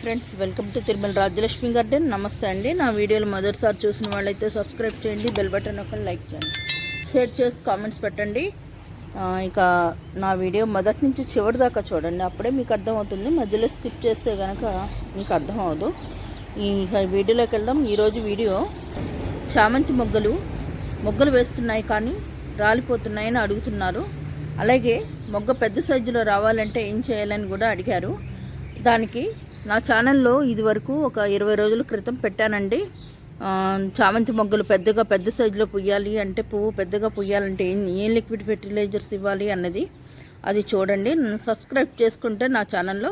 Friends welcome to Tirumala Rajyalakshmi garden. నమస్తే అండి. నా వీడియోలు మొదటిసారి చూసిన వాళ్ళైతే సబ్స్క్రైబ్ చేయండి బెల్ బటన్ ఒక లైక్ చేయండి. షేర్ చేసి కామెంట్స్ పెట్టండి. ఇక నా వీడియో మొదటి నుంచి చివరి దాకా చూడండి. అప్పుడే మీకు అర్థమవుతుంది. మధ్యలో స్కిప్ చేస్తే కనుక మీకు అర్థం అవ్వదు. ఈ వీడియోలోకి వెళ్దాం. ఈరోజు వీడియో చామంతి మొగ్గలు మొగ్గలు వేస్తున్నాయి కానీ రాలిపోతున్నాయని అడుగుతున్నారు. అలాగే మొగ్గ పెద్ద సైజులో రావాలంటే ఏం చేయాలని కూడా అడిగారు. దానికి నా ఛానల్లో ఇదివరకు ఒక ఇరవై రోజుల క్రితం పెట్టానండి. చామంతి మొగ్గలు పెద్దగా పెద్ద సైజులో పుయ్యాలి అంటే పువ్వు పెద్దగా పుయ్యాలంటే ఏం ఏం లిక్విడ్ ఫెర్టిలైజర్స్ ఇవ్వాలి అన్నది అది చూడండి. నన్ను సబ్స్క్రైబ్ చేసుకుంటే నా ఛానల్లో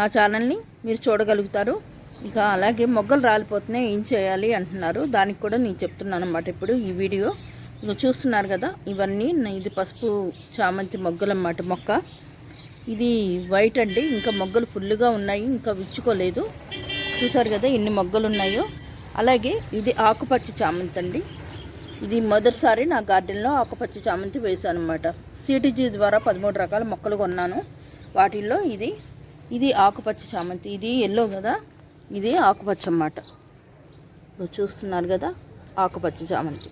నా ఛానల్ని మీరు చూడగలుగుతారు. ఇక అలాగే మొగ్గలు రాలిపోతున్నాయి ఏం చేయాలి అంటున్నారు. దానికి కూడా నేను చెప్తున్నాను అనమాట ఇప్పుడు ఈ వీడియో. ఇక చూస్తున్నారు కదా ఇవన్నీ ఇది పసుపు చామంతి మొగ్గలు అన్నమాట మొక్క. ఇది వైట్ అండి. ఇంకా మొగ్గలు ఫుల్గా ఉన్నాయి. ఇంకా విచ్చుకోలేదు. చూసారు కదా ఎన్ని మొగ్గలు ఉన్నాయో. అలాగే ఇది ఆకుపచ్చ చామంతి అండి. ఇది మొదటిసారి నా గార్డెన్లో ఆకుపచ్చ చామంతి వేశాను అనమాట సిటీజీ ద్వారా పదమూడు రకాల మొక్కలు కొన్నాను. వాటిల్లో ఇది ఇది ఆకుపచ్చ చామంతి. ఇది ఎల్లో కదా. ఇది ఆకుపచ్చ అన్నమాట. చూస్తున్నారు కదా ఆకుపచ్చ చామంతి.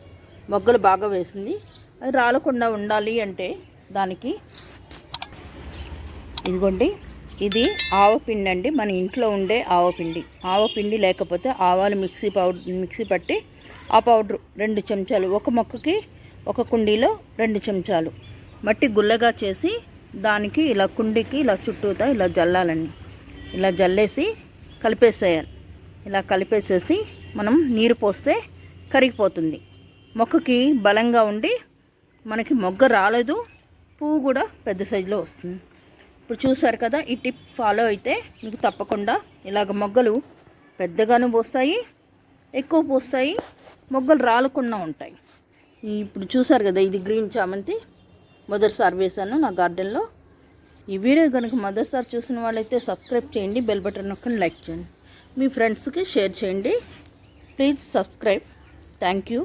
మొగ్గలు బాగా వేసింది. అది రాలకుండా ఉండాలి అంటే దానికి ఇదిగోండి ఇది ఆవపిండి అండి. మన ఇంట్లో ఉండే ఆవపిండి ఆవపిండి లేకపోతే ఆవాలు మిక్సీ పౌడర్ మిక్సీ పట్టి ఆ పౌడర్ రెండు చెంచాలు ఒక మొక్కకి ఒక కుండీలో రెండు చెంచాలు. మట్టి గుల్లగా చేసి దానికి ఇలా కుండీకి ఇలా చుట్టూతా ఇలా జల్లాలండి. ఇలా జల్లేసి కలిపేసేయాలి. ఇలా కలిపేసేసి మనం నీరు పోస్తే కరిగిపోతుంది. మొక్కకి బలంగా ఉండి మనకి మొగ్గ రాలేదు పువ్వు కూడా పెద్ద సైజులో వస్తుంది. ఇప్పుడు చూసారు కదా ఈ టిప్ ఫాలో అయితే మీకు తప్పకుండా ఇలాగ మొగ్గలు పెద్దగాను పోస్తాయి ఎక్కువ పోస్తాయి మొగ్గలు రాలకుండా ఉంటాయి. ఇప్పుడు చూసారు కదా ఇది గ్రీన్ చామంతి మొదటిసారి వేశాను నా గార్డెన్లో. ఈ వీడియో కనుక మొదటిసారి చూసిన వాళ్ళైతే సబ్స్క్రైబ్ చేయండి బెల్ బటన్ నొక్కని లైక్ చేయండి. మీ ఫ్రెండ్స్కి షేర్ చేయండి. Please subscribe. Thank you.